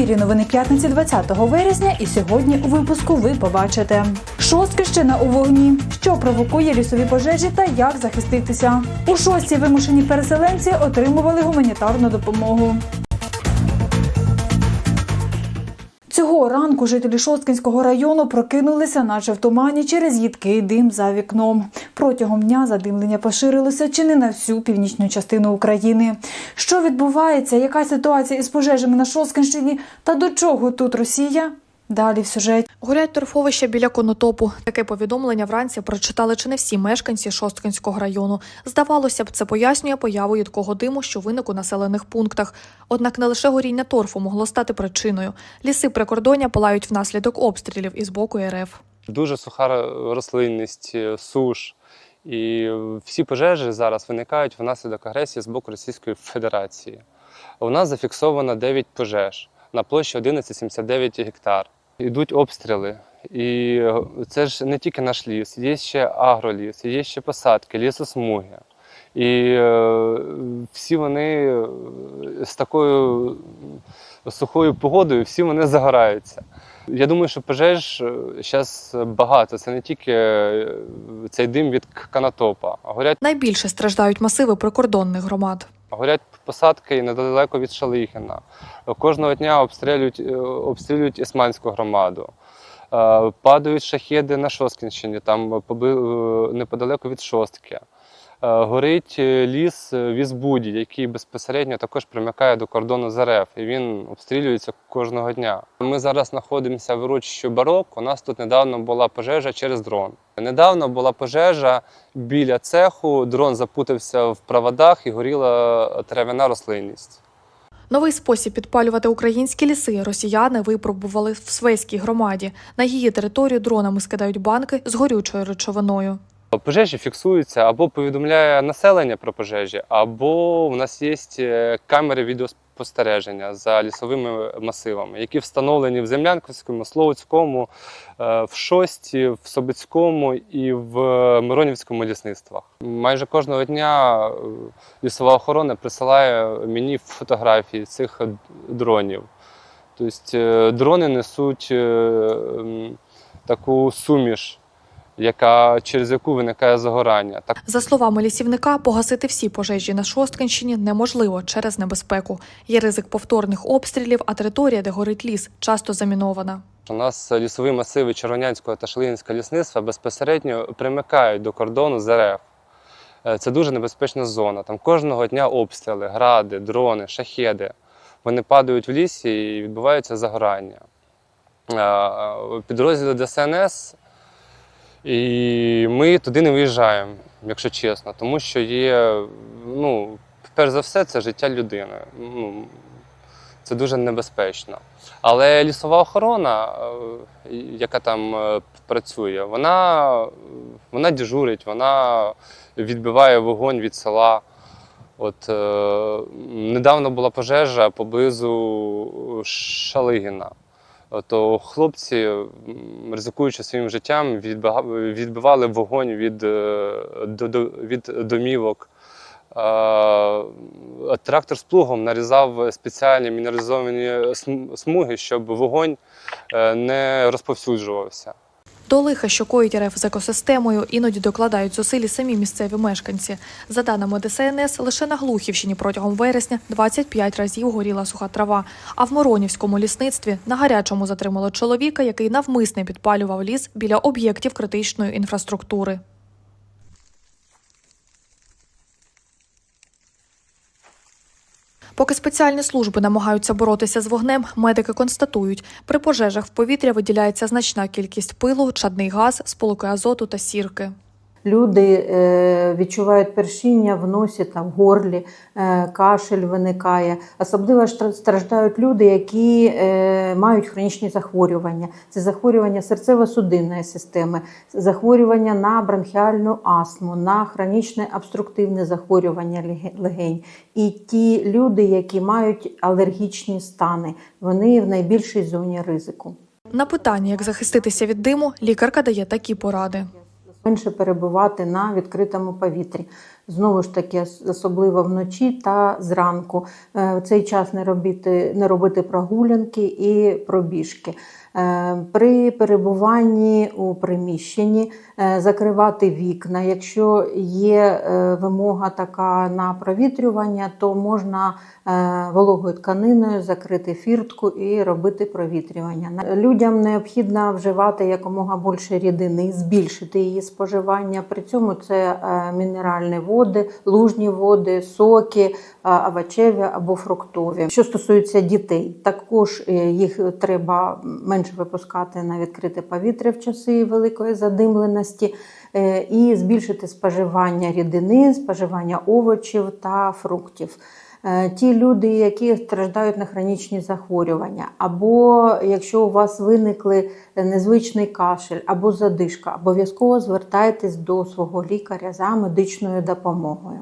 ефірі новини п'ятниці 20 вересня. І сьогодні у випуску ви побачите Шосткищина у вогні, що провокує лісові пожежі та як захиститися. У шостій вимушені переселенці отримували гуманітарну допомогу. Цього ранку жителі Шосткинського району прокинулися, наче в тумані, через їдкий дим за вікном. Протягом дня задимлення поширилося чи не на всю північну частину України. Що відбувається? Яка ситуація із пожежами на Шосткинщині та до чого тут Росія? Далі в сюжеті. Горять торфовища біля конотопу. Таке повідомлення вранці прочитали чи не всі мешканці Шосткинського району. Здавалося б, це пояснює появу їдкого диму, що виник у населених пунктах. Однак не лише горіння торфу могло стати причиною. Ліси прикордоння палають внаслідок обстрілів із боку РФ. Дуже суха рослинність, е, суш. І всі пожежі зараз виникають внаслідок агресії з боку Російської Федерації. У нас зафіксовано 9 пожеж на площі 11,79 гектар. Йдуть обстріли. І е, це ж не тільки наш ліс, є ще агроліс, є ще посадки, лісосмуги. І е, всі вони е, з такою е, сухою погодою, всі вони загораються. Я думаю, що пожеж зараз багато. Це не тільки е, цей дим від канатопа, горять, Найбільше страждають масиви прикордонних громад. Горять посадки недалеко від Шалихіна. Кожного дня обстрілюють, е, обстрілюють Ісманську громаду. Е, Падають шахіди на Шосткінщині, там е, неподалеку від Шостки. Е, Горить е, ліс е, в Ізбуді, який безпосередньо також примикає до кордону з РФ, і він обстрілюється кожного дня. Ми зараз знаходимося в урочищі Барок. У нас тут недавно була пожежа через дрон. Недавно була пожежа біля цеху. Дрон запутався в проводах і горіла трав'яна рослинність. Новий спосіб підпалювати українські ліси росіяни випробували в Свейській громаді. На її територію дронами скидають банки з горючою речовиною. Пожежі фіксуються або повідомляє населення про пожежі, або в нас є е, камери відеоспостереження за лісовими масивами, які встановлені в Землянковському, Словацькому, е, в Шості, в Собицькому і в Миронівському лісництвах. Майже кожного дня е, лісова охорона присилає мені фотографії цих дронів. Тобто е, дрони несуть е, таку суміш яка через яку виникає загорання. Так За словами лісівника, погасити всі пожежі на Шосткинщині неможливо через небезпеку. Є ризик повторних обстрілів, а територія, де горить ліс, часто замінована. у нас лісові масиви Червонянського та Шалинського лісництва безпосередньо примикають до кордону з РФ. Е, Це дуже небезпечна зона. Там кожного дня обстріли, гради, дрони, шахеди. Вони падають в лісі і відбуваються загорання. Е, Підрозділи ДСНС, і ми туди не виїжджаємо, якщо чесно, тому що є, ну, перш за все, це життя людини. Ну, це дуже небезпечно. Але лісова охорона, е, яка там е, працює, вона, вона дежурить, вона відбиває вогонь від села. От е, недавно була пожежа поблизу Шалигіна. То хлопці, ризикуючи своїм життям, відбивали вогонь від, е, від домівок. Трактор з плугом нарізав спеціальні мінералізовані смуги, щоб вогонь е, не розповсюджувався. До лиха, що коїть РФ з екосистемою, іноді докладають зусиль самі місцеві мешканці. За даними ДСНС, лише на Глухівщині протягом вересня 25 разів горіла суха трава. А в Моронівському лісництві на гарячому затримало чоловіка, який навмисне підпалював ліс біля об'єктів критичної інфраструктури. Поки спеціальні служби намагаються боротися з вогнем, медики констатують, при пожежах в повітря виділяється значна кількість пилу, чадний газ, сполуки азоту та сірки. Люди е, відчувають першіння в носі, там, в горлі, е, кашель виникає. Особливо страждають люди, які е, мають хронічні захворювання. Це захворювання серцево-судинної системи, захворювання на бронхіальну астму, на хронічне обструктивне захворювання легень. І ті люди, які мають алергічні стани, вони в найбільшій зоні ризику. На питання, як захиститися від диму, лікарка дає такі поради. Менше перебувати на відкритому повітрі. Знову ж таки, особливо вночі та зранку. Е, В цей час не робити, не робити прогулянки і пробіжки. Е, При перебуванні у приміщенні е, закривати вікна. Якщо є вимога така на провітрювання, то можна вологою тканиною закрити фіртку і робити провітрювання. Людям необхідно вживати якомога більше рідини, збільшити її споживання. При цьому це е, мінеральні води, лужні води, соки, овочеві або фруктові. Що стосується дітей, також е, їх треба менше випускати на відкрите повітря в часи великої задимленості е, і збільшити споживання рідини, споживання овочів та фруктів. Е, Ті люди, які страждають на хронічні захворювання, або якщо у вас виникли незвичний кашель або задишка, обов'язково звертайтесь до свого лікаря за медичною допомогою.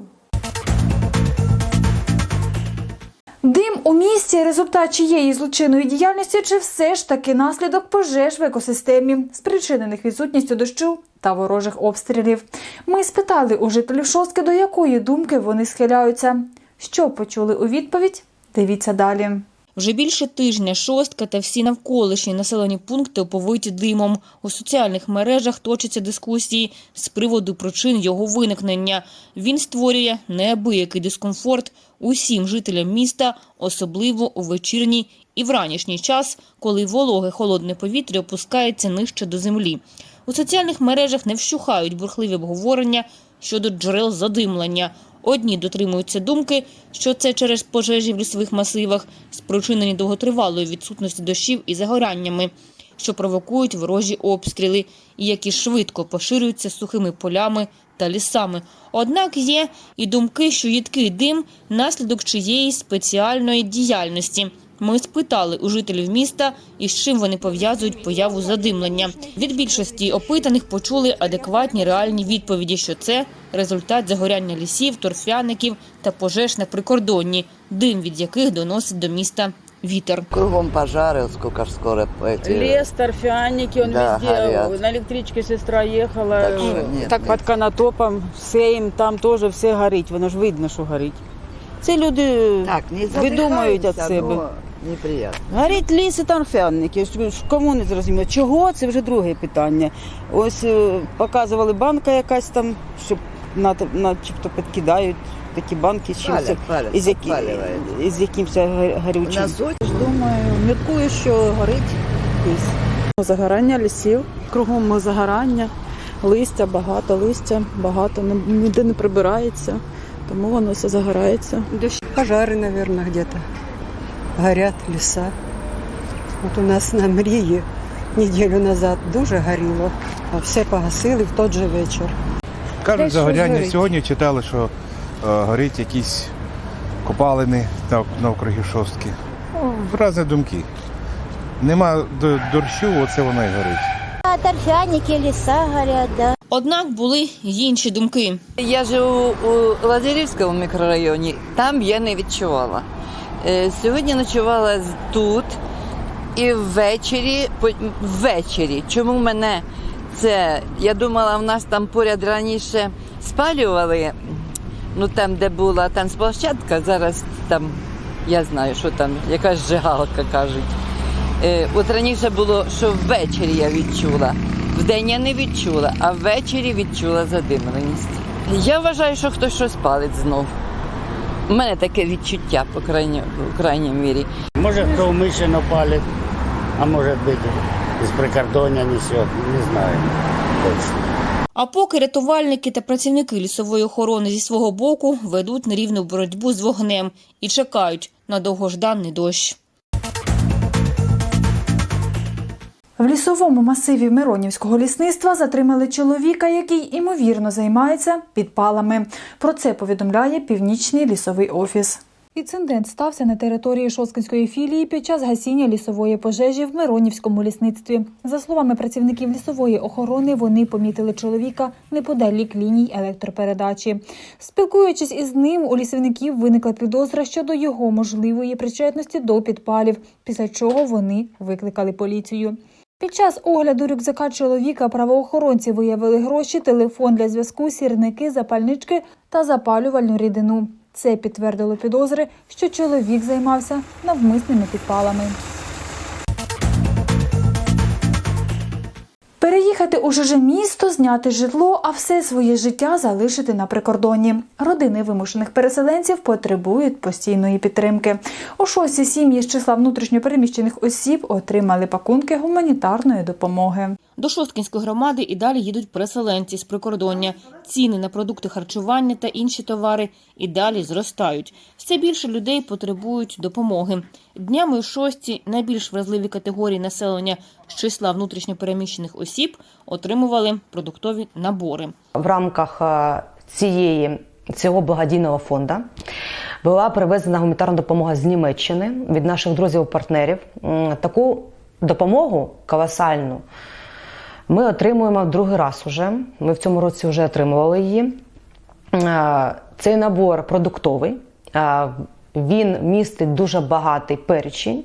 Дим у місті результат чиєї злочинної діяльності, чи все ж таки наслідок пожеж в екосистемі, спричинених відсутністю дощу та ворожих обстрілів. Ми спитали у жителів шостки, до якої думки вони схиляються. Що почули у відповідь? Дивіться далі. Вже більше тижня шостка та всі навколишні населені пункти оповиті димом. У соціальних мережах точаться дискусії з приводу причин його виникнення. Він створює неабиякий дискомфорт усім жителям міста, особливо у вечірній і вранішній час, коли вологе холодне повітря опускається нижче до землі. У соціальних мережах не вщухають бурхливі обговорення щодо джерел задимлення. Одні дотримуються думки, що це через пожежі в лісових масивах, спричинені довготривалою відсутності дощів і загораннями, що провокують ворожі обстріли, і які швидко поширюються сухими полями та лісами. Однак є і думки, що їдкий дим – наслідок чиєїсь спеціальної діяльності. Ми спитали у жителів міста, із чим вони пов'язують появу задимлення. Від більшості опитаних почули адекватні реальні відповіді, що це результат загоряння лісів, торфяників та пожеж на прикордонні, дим від яких доносить до міста вітер. Кругом пожары, вот сколько ж скоро эти... Лес, торфяники, он Да, везде. горят. На электричке сестра ехала. Так що э, ні, так ні. під канатопом, все їм там теж все горить. Воно ж видно, що горить. Це люди Так, не видумують від задыхаются, себе. но неприятно. Горить ліс і торфяники. Кому не зрозуміло? Чого? Це вже друге питання. Ось е, показували банка якась там, щоб начебто підкидають такі банки з чимось. Із, які, із якимось гарючим. Думаю, міркую, що горить ліс. Загорання лісів, кругом загорання, листя, багато листя, багато, ніде не прибирається, тому воно все загорається. Пожары, наверное, где-то. Горят леса. От у нас на мрії неділю назад дуже горіло, а все погасили в той же вечір. Кажуть, загоряння. Сьогодні читали, що е, горить якісь копалини на, навкруги шостки. Ну, різні думки. Нема до- дощу, оце воно і горить. торфяники, леса горят, да. Однак були й інші думки. Я живу у Лазарівському мікрорайоні, там я не відчувала. Е, Сьогодні ночувала тут і ввечері, ввечері. Чому мене це? Я думала, в нас там поряд раніше спалювали, ну там, де була танцплощадка, зараз там, я знаю, що там, якась жигалка кажуть. Е, От раніше було, що ввечері я відчула. Вдень я не відчула, а ввечері відчула задимленість. Я вважаю, що хтось щось палить знов. У мене таке відчуття, по крайній, крайній мірі. Може, хто умышленно палить, а може бути з прикордоння несет, не знаю точно. А поки рятувальники та працівники лісової охорони зі свого боку ведуть нерівну боротьбу з вогнем і чекають на довгожданий дощ. В лісовому масиві Миронівського лісництва затримали чоловіка, який імовірно займається підпалами. Про це повідомляє північний лісовий офіс. Інцидент стався на території Шосткинської філії під час гасіння лісової пожежі в Миронівському лісництві. За словами працівників лісової охорони, вони помітили чоловіка неподалік ліній електропередачі. Спілкуючись із ним, у лісівників виникла підозра щодо його можливої причетності до підпалів, після чого вони викликали поліцію. Під час огляду рюкзака чоловіка правоохоронці виявили гроші, телефон для зв'язку, сірники, запальнички та запалювальну рідину. Це підтвердило підозри, що чоловік займався навмисними підпалами. Переїхати у чуже місто, зняти житло, а все своє життя залишити на прикордонні. Родини вимушених переселенців потребують постійної підтримки. У шості сім'ї з числа внутрішньопереміщених осіб отримали пакунки гуманітарної допомоги. До Шосткінської громади і далі їдуть переселенці з прикордоння. Ціни на продукти харчування та інші товари і далі зростають. Все більше людей потребують допомоги. Днями у шості найбільш вразливі категорії населення з числа внутрішньопереміщених осіб отримували продуктові набори. В рамках е, цієї цього благодійного фонду була привезена гуманітарна допомога з Німеччини від наших друзів-партнерів. Таку допомогу колосальну ми отримуємо в другий раз уже. Ми в цьому році вже отримували її. Е, Цей набор продуктовий. Він містить дуже багатий перечень.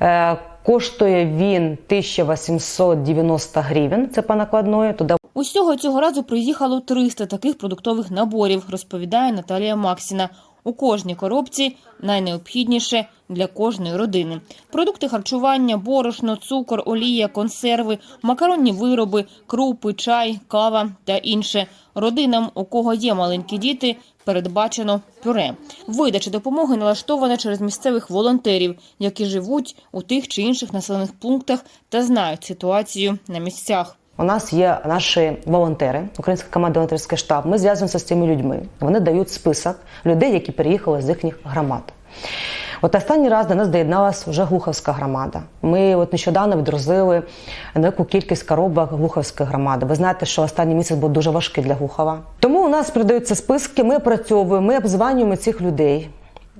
Е, Коштує він 1890 гривень. Це по накладної. Туди Усього цього разу приїхало 300 таких продуктових наборів, розповідає Наталія Максіна. У кожній коробці найнеобхідніше для кожної родини: продукти харчування, борошно, цукор, олія, консерви, макаронні вироби, крупи, чай, кава та інше. Родинам, у кого є маленькі діти, передбачено пюре. Видача допомоги налаштована через місцевих волонтерів, які живуть у тих чи інших населених пунктах та знають ситуацію на місцях. У нас є наші волонтери, українська команда волонтерський штаб. Ми зв'язуємося з цими людьми. Вони дають список людей, які переїхали з їхніх громад. От останній раз до нас доєдналась вже Глуховська громада. Ми от нещодавно відрозили велику кількість коробок Глуховської громади. Ви знаєте, що останній місяць був дуже важкий для Глухова. Тому у нас передаються списки, ми опрацьовуємо, ми обзванюємо цих людей.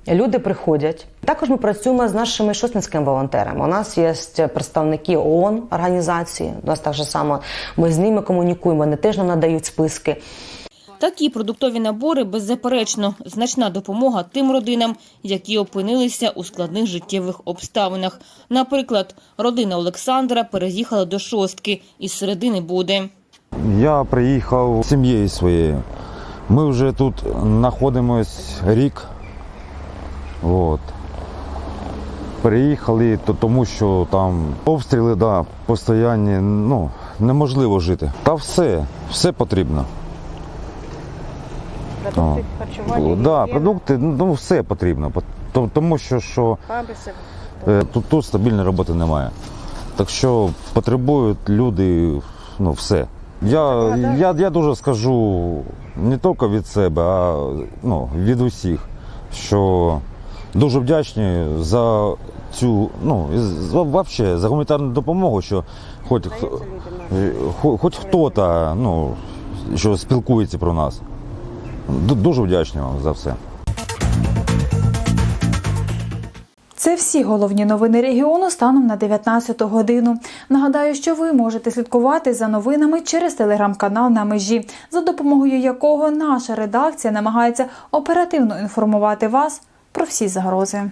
Люди приходять. Також ми працюємо з нашими шостинськими волонтерами. У нас є представники ООН організації. У нас так само ми з ними комунікуємо. Вони теж нам надають списки. Такі продуктові набори беззаперечно значна допомога тим родинам, які опинилися у складних життєвих обставинах. Наприклад, родина Олександра переїхала до шостки із середини буде. Я приїхав з сім'єю своєю. Ми вже тут знаходимось рік. От. Переїхали, то, тому що там обстріли, да, постійні, ну, неможливо жити. Та все, все потрібно. Продукти харчування? Да, продукти, ну все потрібно. То- Тому що, що е, тут, тут стабільної роботи немає. Так що потребують люди ну, все. Я, я, я дуже скажу не тільки від себе, а ну, від усіх, що дуже вдячні за цю, ну, і за, гуманітарну допомогу, що хоч, хто- хоч хто-то ну, що спілкується про нас. Ду- Дуже вдячні вам за все. Це всі головні новини регіону станом на 19 годину. Нагадаю, що ви можете слідкувати за новинами через телеграм-канал на межі, за допомогою якого наша редакція намагається оперативно інформувати вас про всі загрози.